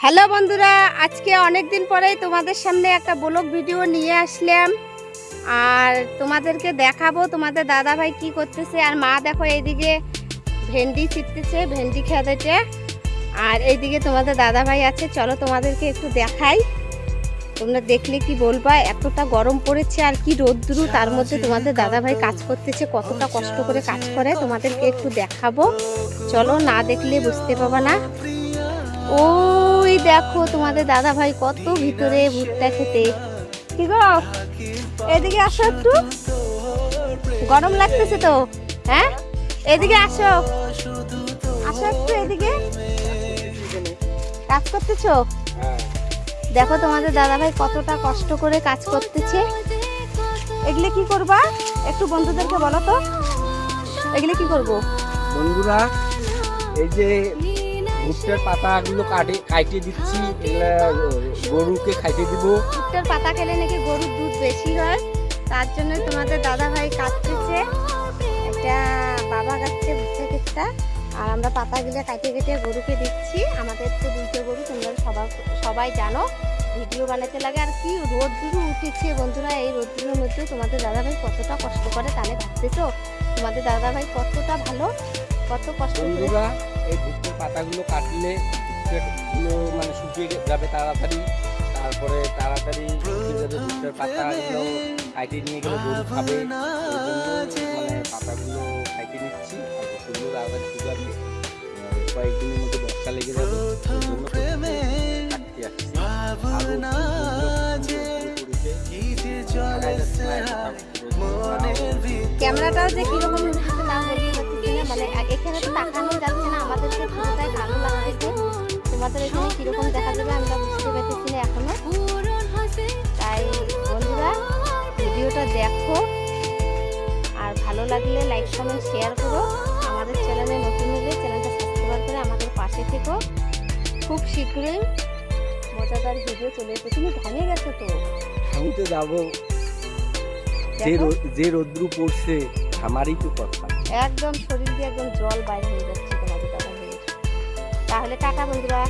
Hello বন্ধুরা, আজকে অনেক দিন পরেই তোমাদের সামনে একটা ব্লগ ভিডিও নিয়ে আসলাম। আর তোমাদেরকে দেখাবো, তোমাদের দাদা ভাই কি করতেছে, আর মা দেখো এইদিকে ভেন্ডি ছিটতেছে, ভেন্ডি খেতেছে। আর এইদিকে তোমাদের দাদা ভাই আছে, চলো তোমাদেরকে একটু দেখাই। তোমরা দেখলে কি বলবা, এতটা গরম পড়েছে আর কি রোদ্রু, তার মধ্যে তোমাদের দাদা ভাই কাজ করতেছে, কতটা কষ্ট করে কাজ করে, তোমাদেরকে একটু দেখাবো। চলো না দেখলে বুঝতে পাবা না। দেখো তোমাদের দাদা ভাই কত ভিতরে ভুট্টা খেতে। কি গো? এদিকে আসো একটু। গরম লাগতেছে তো হ্যাঁ? এদিকে আসো। আসো একটু এদিকে। কাজ করতেছো? দেখো তোমাদের দাদা ভাই কতটা কষ্ট করে কাজ করতেছে। এগুলো কি করবা? একটু বন্ধুদেরকে বলো তো। এগুলো কি করব? বন্ধুরা, এই যে ভুট্টার পাতাগুলো কাটে কাইটে দিচ্ছি। এগুলা গরুকে খাইতে দিব। ভুট্টার পাতা খেলে নাকি গরুর দুধ বেশি হয়। তার জন্য তোমাদের দাদা ভাই কাটতেছে। এটা বাবা কাটছে ভুট্টা ক্ষেতটা। আর আমরা পাতাগুলো কাটে কেটে গরুকে দিচ্ছি। আমাদের তো দুইটা গরু তোমরা সবাই সবাই জানো। ভিডিও বানাতে লাগে। আর কি রোদ্দুরু উঠেছে বন্ধুরা। এই রোদ্দুরের মধ্যে তোমাদের দাদা ভাই কতটা কষ্ট করে তাহলে ভাবতেছো? তোমাদের দাদা ভাই কতটা ভালো কত কষ্ট করে বন্ধুরা এই ভুট্টার পাতাগুলো কাটলে ভুট্টাগুলো মানে শুকিয়ে যাবে তাড়াতাড়ি। তারপরে তাড়াতাড়ি শুকিয়ে যাবে ভুট্টার পাতাগুলো কাইটে নিয়ে গেলে গরু খাবে। মানে পাতাগুলো কাইটে নিচ্ছি আর ভুট্টাগুলো তাড়াতাড়ি শুকাবে। কয়েকদিনের মধ্যে বর্ষা লেগে যাবে ক্যামেরাটাও যে কীরকম মানে এখানে তো তাকানো যাচ্ছে না আমাদেরকে পুরোটাই ভালো লাগতেছে তোমাদের এখানে কীরকম দেখা যাবে আমরা বুঝতে পারতেছি না এখনও। তাই বন্ধুরা ভিডিওটা দেখো। আর ভালো লাগলে লাইক কমেন্ট শেয়ার করো। আমাদের চ্যানেলে নতুন হলে চ্যানেলটা সাবস্ক্রাইব করে আমাদের পাশে থেকো। খুব শীঘ্রই মজাদার ভিডিও চলে এসে তুমি ঘামিয়ে গেছো তো? আমি তো যাব যে রোদ্রু পড়ছে আমারই তো কথা। একদম শরীর দিয়ে একদম জল বাইরে হয়ে যাচ্ছে তোমাদের দাদা। তাহলে টাটা বন্ধুরা